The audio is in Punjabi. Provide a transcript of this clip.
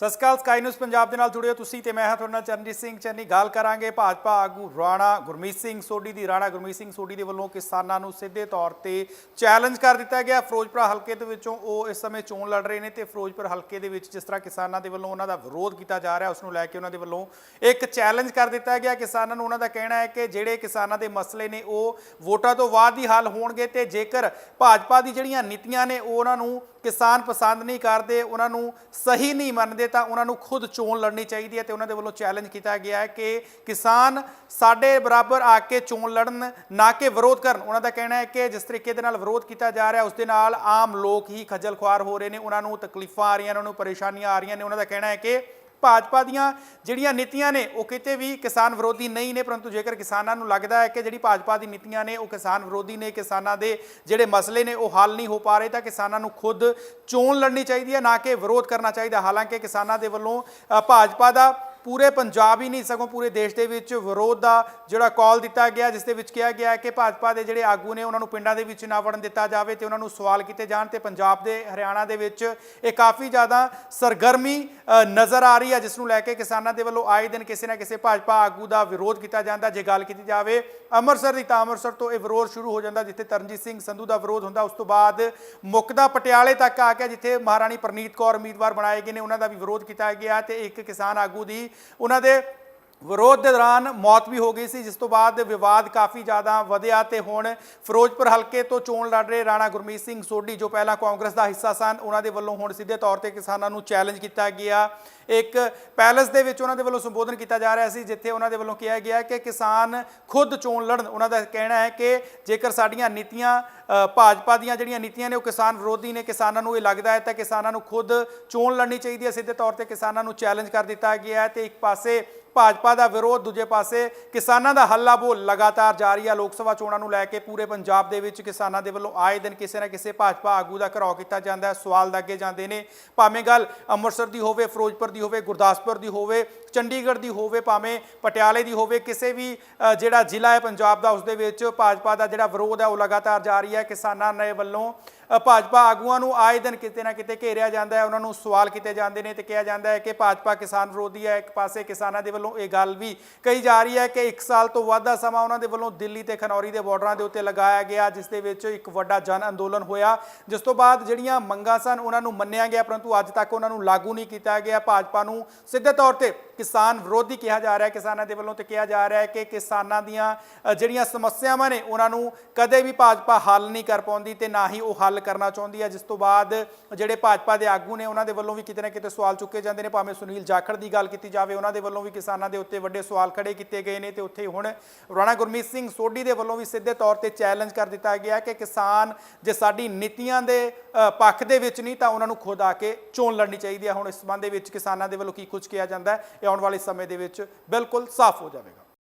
ਸਤਿ ਸ਼੍ਰੀ ਅਕਾਲ, ਸਕਾਈ ਨਿਊਜ਼ ਪੰਜਾਬ ਦੇ ਨਾਲ ਜੁੜੇ ਹੋ ਤੁਸੀਂ ਤੇ ਮੈਂ ਹਾਂ ਤੁਹਾਡੇ ਨਾਲ ਚਰਨਜੀਤ ਸਿੰਘ ਚੰਨੀ। ਗੱਲ ਕਰਾਂਗੇ ਭਾਜਪਾ ਆਗੂ ਰਾਣਾ ਗੁਰਮੀਤ ਸਿੰਘ ਸੋਢੀ ਦੀ। ਰਾਣਾ ਗੁਰਮੀਤ ਸਿੰਘ ਸੋਢੀ ਦੇ ਵੱਲੋਂ ਕਿਸਾਨਾਂ ਨੂੰ ਸਿੱਧੇ ਤੌਰ ਤੇ ਚੈਲੰਜ ਕਰ ਦਿੱਤਾ ਗਿਆ। ਫਿਰੋਜ਼ਪੁਰ ਹਲਕੇ ਦੇ ਵਿੱਚੋਂ ਉਹ ਇਸ ਸਮੇਂ ਚੋਣ ਲੜ ਰਹੇ ਨੇ ਤੇ ਫਿਰੋਜ਼ਪੁਰ ਹਲਕੇ ਦੇ ਵਿੱਚ ਜਿਸ ਤਰ੍ਹਾਂ ਕਿਸਾਨਾਂ ਦੇ ਵੱਲੋਂ ਉਹਨਾਂ ਦਾ ਵਿਰੋਧ ਕੀਤਾ ਜਾ ਰਿਹਾ, ਉਸ ਨੂੰ ਲੈ ਕੇ ਉਹਨਾਂ ਦੇ ਵੱਲੋਂ ਇੱਕ ਚੈਲੰਜ ਕਰ ਦਿੱਤਾ ਗਿਆ। ਕਿਸਾਨਾਂ ਨੂੰ ਉਹਨਾਂ ਦਾ ਕਹਿਣਾ ਹੈ ਕਿ ਜਿਹੜੇ ਕਿਸਾਨਾਂ ਦੇ ਮਸਲੇ ਨੇ, ਉਹ ਵੋਟਾਂ ਤੋਂ ਬਾਅਦ ਹੀ ਹੱਲ ਹੋਣਗੇ ਤੇ ਜੇਕਰ ਭਾਜਪਾ ਦੀ ਜਿਹੜੀਆਂ ਨੀਤੀਆਂ ਨੇ, ਉਹ ਉਹਨਾਂ ਨੂੰ ਕਿਸਾਨ ਪਸੰਦ ਨਹੀਂ ਕਰਦੇ, ਉਹਨਾਂ ਨੂੰ ਸਹੀ ਨਹੀਂ ਮੰਨਦੇ ਤਾਂ ਉਹਨਾਂ ਨੂੰ ਖੁਦ ਚੋਣ ਲੜਨੀ ਚਾਹੀਦੀ ਹੈ ਤੇ ਉਹਨਾਂ ਦੇ ਵੱਲੋਂ ਚੈਲੰਜ ਕੀਤਾ ਗਿਆ ਹੈ ਕਿ ਕਿਸਾਨ ਸਾਡੇ ਬਰਾਬਰ ਆ ਕੇ ਚੋਣ ਲੜਨ, ਨਾ ਕਿ ਵਿਰੋਧ ਕਰਨ। ਉਹਨਾਂ ਦਾ ਕਹਿਣਾ ਹੈ ਕਿ ਜਿਸ ਤਰੀਕੇ ਦੇ ਨਾਲ ਵਿਰੋਧ ਕੀਤਾ ਜਾ ਰਿਹਾ, ਉਸ ਦੇ ਨਾਲ ਆਮ ਲੋਕ ਹੀ ਖੱਜਲ ਖੁਆਰ ਹੋ ਰਹੇ ਨੇ। ਉਹਨਾਂ ਨੂੰ ਤਕਲੀਫਾਂ ਆ ਰਹੀਆਂ ਉਹਨਾਂ ਨੂੰ ਪਰੇਸ਼ਾਨੀਆਂ ਆ ਰਹੀਆਂ ਨੇ। ਉਹਨਾਂ ਦਾ ਕਹਿਣਾ ਹੈ ਕਿ ਭਾਜਪਾ ਦੀਆਂ ਜਿਹੜੀਆਂ ਨੀਤੀਆਂ ਨੇ, ਉਹ ਕਿਤੇ ਵੀ ਕਿਸਾਨ ਵਿਰੋਧੀ ਨਹੀਂ ਨੇ, ਪਰੰਤੂ ਜੇਕਰ ਕਿਸਾਨਾਂ ਨੂੰ ਲੱਗਦਾ ਹੈ ਕਿ ਜਿਹੜੀ ਭਾਜਪਾ ਦੀ ਨੀਤੀਆਂ ਨੇ, ਉਹ ਕਿਸਾਨ ਵਿਰੋਧੀ ਨੇ, ਕਿਸਾਨਾਂ ਦੇ ਜਿਹੜੇ ਮਸਲੇ ਨੇ, ਉਹ ਹੱਲ ਨਹੀਂ ਹੋ ਪਾ ਰਹੇ, ਤਾਂ ਕਿਸਾਨਾਂ ਨੂੰ ਖੁਦ ਚੋਣ ਲੜਨੀ ਚਾਹੀਦੀ ਹੈ, ਨਾ ਕਿ ਵਿਰੋਧ ਕਰਨਾ ਚਾਹੀਦਾ। ਹਾਲਾਂਕਿ ਕਿਸਾਨਾਂ ਦੇ ਵੱਲੋਂ ਭਾਜਪਾ ਦਾ ਪੂਰੇ ਪੰਜਾਬ ਹੀ ਨਹੀਂ, ਸਗੋਂ ਪੂਰੇ ਦੇਸ਼ ਦੇ ਵਿੱਚ ਵਿਰੋਧ ਦਾ ਜਿਹੜਾ ਕਾਲ ਦਿੱਤਾ ਗਿਆ, ਜਿਸ ਦੇ ਵਿੱਚ ਕਿਹਾ ਗਿਆ ਹੈ ਕਿ ਭਾਜਪਾ ਦੇ ਜਿਹੜੇ ਆਗੂ ਨੇ, ਉਹਨਾਂ ਨੂੰ ਪਿੰਡਾਂ ਦੇ ਵਿੱਚ ਨਾ ਵੜਨ ਦਿੱਤਾ ਜਾਵੇ ਤੇ ਉਹਨਾਂ ਨੂੰ ਸਵਾਲ ਕੀਤੇ ਜਾਣ ਤੇ ਪੰਜਾਬ ਦੇ, ਹਰਿਆਣਾ ਦੇ ਵਿੱਚ ਇਹ ਕਾਫੀ ਜ਼ਿਆਦਾ ਸਰਗਰਮੀ ਨਜ਼ਰ ਆ ਰਹੀ ਹੈ, ਜਿਸ ਨੂੰ ਲੈ ਕੇ ਕਿਸਾਨਾਂ ਦੇ ਵੱਲੋਂ ਆਏ ਦਿਨ ਕਿਸੇ ਨਾ ਕਿਸੇ ਭਾਜਪਾ ਆਗੂ ਦਾ ਵਿਰੋਧ ਕੀਤਾ ਜਾਂਦਾ। ਜੇ ਗੱਲ ਕੀਤੀ ਜਾਵੇ, ਅੰਮ੍ਰਿਤਸਰ ਦੀ ਤਾਂ ਅੰਮ੍ਰਿਤਸਰ ਤੋਂ ਇਹ ਵਿਰੋਧ ਸ਼ੁਰੂ ਹੋ ਜਾਂਦਾ, ਜਿੱਥੇ ਤਰਨਜੀਤ ਸਿੰਘ ਸੰਧੂ ਦਾ ਵਿਰੋਧ ਹੁੰਦਾ। ਉਸ ਤੋਂ ਬਾਅਦ ਮੁੱਕਦਾ ਪਟਿਆਲੇ ਤੱਕ ਆ ਕੇ ਜਿੱਥੇ ਮਹਾਰਾਣੀ ਪ੍ਰਨੀਤ ਕੌਰ ਉਮੀਦਵਾਰ ਬਣਾਏ ਗਏ ਨੇ। ਉਹਨਾਂ ਦਾ ਵੀ ਵਿਰੋਧ ਕੀਤਾ ਗਿਆ ਤੇ ਇੱਕ ਕਿਸਾਨ ਆਗੂ ਦੀ, ਉਹਨਾਂ ਦੇ ਵਿਰੋਧ ਦੇ ਦੌਰਾਨ ਮੌਤ ਵੀ ਹੋ ਗਈ ਸੀ, ਜਿਸ ਤੋਂ ਬਾਅਦ ਵਿਵਾਦ ਕਾਫੀ ਜ਼ਿਆਦਾ ਵਧਿਆ ਤੇ ਹੁਣ ਫਿਰੋਜ਼ਪੁਰ ਹਲਕੇ ਤੋਂ ਚੋਣ ਲੜ ਰਹੇ ਰਾਣਾ ਗੁਰਮੀਤ ਸਿੰਘ ਸੋਢੀ, ਜੋ ਪਹਿਲਾਂ ਕਾਂਗਰਸ ਦਾ ਹਿੱਸਾ ਸਨ, ਉਹਨਾਂ ਦੇ ਵੱਲੋਂ ਹੁਣ ਸਿੱਧੇ ਤੌਰ ਤੇ ਕਿਸਾਨਾਂ ਨੂੰ ਚੈਲੰਜ ਕੀਤਾ ਗਿਆ। ਇੱਕ ਪੈਲਸ ਦੇ ਵਿੱਚ ਉਹਨਾਂ ਦੇ ਵੱਲੋਂ ਸੰਬੋਧਨ ਕੀਤਾ ਜਾ ਰਿਹਾ ਸੀ, ਜਿੱਥੇ ਉਹਨਾਂ ਦੇ ਵੱਲੋਂ ਕਿਹਾ ਗਿਆ ਕਿ ਕਿਸਾਨ ਖੁਦ ਚੋਣ ਲੜਨ, ਉਹਨਾਂ ਦਾ ਕਹਿਣਾ ਹੈ ਕਿ ਜੇਕਰ ਸਾਡੀਆਂ ਨੀਤੀਆਂ ਭਾਜਪਾ ਦੀਆਂ ਜਿਹੜੀਆਂ ਨੀਤੀਆਂ ਨੇ ਉਹ ਕਿਸਾਨ ਵਿਰੋਧੀ ਨੇ, ਕਿਸਾਨਾਂ ਨੂੰ ਇਹ ਲੱਗਦਾ ਹੈ ਤਾਂ ਕਿਸਾਨਾਂ ਨੂੰ ਖੁਦ ਚੋਣ ਲੜਨੀ ਚਾਹੀਦੀ ਹੈ। ਸਿੱਧੇ ਤੌਰ ਤੇ ਕਿਸਾਨਾਂ ਨੂੰ ਚੈਲੰਜ ਕਰ ਦਿੱਤਾ ਗਿਆ ਹੈ ਤੇ ਇੱਕ ਪਾਸੇ ਭਾਜਪਾ ਦਾ ਵਿਰੋਧ ਦੂਜੇ ਪਾਸੇ ਕਿਸਾਨਾਂ ਦਾ ਹੱਲਾ ਬੋਲ ਲਗਾਤਾਰ ਜਾਰੀ ਹੈ ਲੋਕ ਸਭਾ ਚੋਣਾਂ ਨੂੰ ਲੈ ਕੇ ਪੂਰੇ ਪੰਜਾਬ ਦੇ ਵਿੱਚ ਕਿਸਾਨਾਂ ਦੇ ਵੱਲੋਂ ਆਏ ਦਿਨ ਕਿਸੇ ਨਾ ਕਿਸੇ ਭਾਜਪਾ ਆਗੂ ਦਾ ਘਰਾਓ ਕੀਤਾ ਜਾਂਦਾ ਹੈ। ਸਵਾਲ ਦਾਗੇ ਜਾਂਦੇ ਨੇ, ਭਾਵੇਂ ਗੱਲ ਅੰਮ੍ਰਿਤਸਰ ਦੀ ਹੋਵੇ, ਫਿਰੋਜ਼ਪੁਰ ਦੀ ਹੋਵੇ, ਗੁਰਦਾਸਪੁਰ ਦੀ ਹੋਵੇ, ਚੰਡੀਗੜ੍ਹ ਦੀ ਹੋਵੇ, ਭਾਵੇਂ ਪਟਿਆਲੇ ਦੀ ਹੋਵੇ, ਕਿਸੇ ਵੀ ਜਿਹੜਾ ਜ਼ਿਲ੍ਹਾ ਹੈ ਪੰਜਾਬ ਦਾ, ਉਸ ਦੇ ਵਿੱਚ ਭਾਜਪਾ ਦਾ ਜਿਹੜਾ ਵਿਰੋਧ ਹੈ, ਉਹ ਲਗਾਤਾਰ ਜਾਰੀ ਹੈ। ਕਿਸਾਨਾਂ ਨੇ ਵੱਲੋਂ ਭਾਜਪਾ ਆਗੂਆਂ ਨੂੰ ਆਏ ਦਿਨ ਕਿਤੇ ਨਾ ਕਿਤੇ ਘੇਰਿਆ ਜਾਂਦਾ ਹੈ, ਉਹਨਾਂ ਨੂੰ ਸਵਾਲ ਕੀਤੇ ਜਾਂਦੇ ਨੇ ਤੇ ਕਿਹਾ ਜਾਂਦਾ ਹੈ ਕਿ ਭਾਜਪਾ ਕਿਸਾਨ ਵਿਰੋਧੀ ਹੈ, ਇੱਕ ਪਾਸੇ ਕਿਸਾਨਾਂ ਦੇ ਵੱਲੋਂ ਇਹ ਗੱਲ ਵੀ ਕਹੀ ਜਾ ਰਹੀ ਹੈ ਕਿ 1 ਸਾਲ ਤੋਂ ਵੱਧ ਦਾ ਸਮਾਂ ਉਹਨਾਂ ਦੇ ਵੱਲੋਂ ਦਿੱਲੀ ਤੇ ਖਨੌਰੀ ਦੇ ਬਾਰਡਰਾਂ ਦੇ ਉੱਤੇ ਲਗਾਇਆ ਗਿਆ, ਜਿਸ ਦੇ ਵਿੱਚ ਇੱਕ ਵੱਡਾ ਜਨ ਅੰਦੋਲਨ ਹੋਇਆ। ਜਿਸ ਤੋਂ ਬਾਅਦ ਜਿਹੜੀਆਂ ਮੰਗਾਂ ਸਨ, ਉਹਨਾਂ ਨੂੰ ਮੰਨਿਆ ਗਿਆ, ਪਰੰਤੂ ਅੱਜ ਤੱਕ ਉਹਨਾਂ ਨੂੰ ਲਾਗੂ ਨਹੀਂ ਕੀਤਾ ਗਿਆ। ਭਾਜਪਾ ਨੂੰ ਸਿੱਧੇ ਤੌਰ ਤੇ ਕਿਸਾਨ ਵਿਰੋਧੀ ਕਿਹਾ ਜਾ ਰਿਹਾ ਹੈ, ਕਿਸਾਨਾਂ ਦੇ ਵੱਲੋਂ ਤੇ ਕਿਹਾ ਜਾ ਰਿਹਾ ਹੈ ਕਿ ਕਿਸਾਨਾਂ ਦੀਆਂ ਜਿਹੜੀਆਂ ਸਮੱਸਿਆਵਾਂ ਨੇ, ਉਹਨਾਂ ਨੂੰ ਕਦੇ ਵੀ ਭਾਜਪਾ ਹੱਲ ਨਹੀਂ ਕਰ ਪਾਉਂਦੀ ਤੇ ਨਾ ਹੀ ਉਹ ਹੱਲ ਕਰਨਾ ਚਾਹੁੰਦੀ ਹੈ, ਜਿਸ ਤੋਂ ਬਾਅਦ ਜਿਹੜੇ ਭਾਜਪਾ ਦੇ ਆਗੂ ਨੇ ਉਹਨਾਂ ਦੇ ਵੱਲੋਂ ਵੀ ਕਿਤੇ ਨਾ ਕਿਤੇ ਸਵਾਲ ਚੁੱਕੇ ਜਾਂਦੇ ਨੇ, ਭਾਵੇਂ ਸੁਨੀਲ ਜਾਖੜ ਦੀ ਗੱਲ ਕੀਤੀ ਜਾਵੇ, ਉਹਨਾਂ ਦੇ ਵੱਲੋਂ ਵੀ ਕਿਸਾਨਾਂ ਦੇ ਉੱਤੇ ਵੱਡੇ ਸਵਾਲ ਖੜੇ ਕੀਤੇ ਗਏ ਨੇ ਤੇ ਉੱਥੇ ਹੁਣ ਰਾਣਾ ਗੁਰਮੀਤ ਸਿੰਘ ਸੋਢੀ ਦੇ ਵੱਲੋਂ ਵੀ ਸਿੱਧੇ ਤੌਰ ਤੇ ਚੈਲੰਜ ਕਰ ਦਿੱਤਾ ਗਿਆ ਕਿ ਕਿਸਾਨ ਜੇ ਸਾਡੀ ਨੀਤੀਆਂ ਦੇ ਪੱਖ ਦੇ ਵਿੱਚ ਨਹੀਂ, ਤਾਂ ਉਹਨਾਂ ਨੂੰ ਖੁਦ ਆ ਕੇ ਚੋਣ ਲੜਨੀ ਚਾਹੀਦੀ ਹੈ। ਹੁਣ ਇਸ ਸੰਬੰਧ ਦੇ ਵਿੱਚ ਕਿਸਾਨਾਂ ਦੇ ਵੱਲੋਂ ਕੀ ਕੁਝ ਕਿਹਾ ਜਾਂਦਾ ਹੈ, ਇਹ ਆਉਣ ਵਾਲੇ ਸਮੇਂ ਦੇ ਵਿੱਚ ਬਿਲਕੁਲ ਸਾਫ਼ ਹੋ ਜਾਵੇਗਾ।